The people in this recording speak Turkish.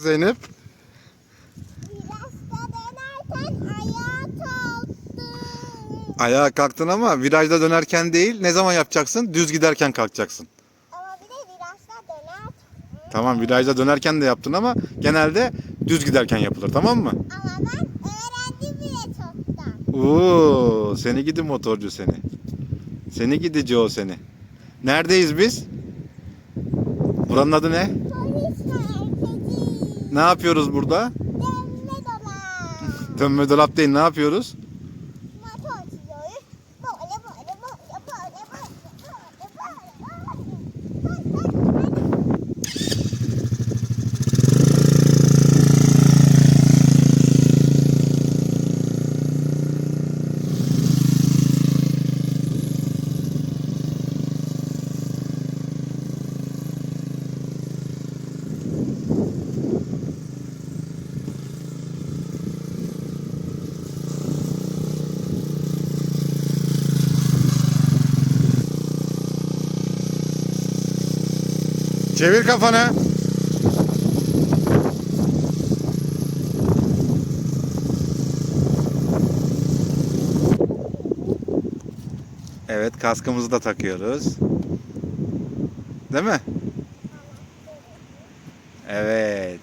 Zeynep. Virajda dönerken ayağa kalktı. Ayağa kalktın ama virajda dönerken değil. Ne zaman yapacaksın? Düz giderken kalkacaksın. Ama bir de virajda dönerken. Tamam virajda dönerken de yaptın ama genelde düz giderken yapılır tamam mı? Ama ben öğrendim bile çoktan. Oo, seni gidi motorcu seni. Seni gidici o seni. Neredeyiz biz? Buranın adı ne? Ne yapıyoruz burada? Dönme dolap. Dönme dolap değil ne yapıyoruz? Çevir kafanı. Evet kaskımızı da takıyoruz. Değil mi? Evet.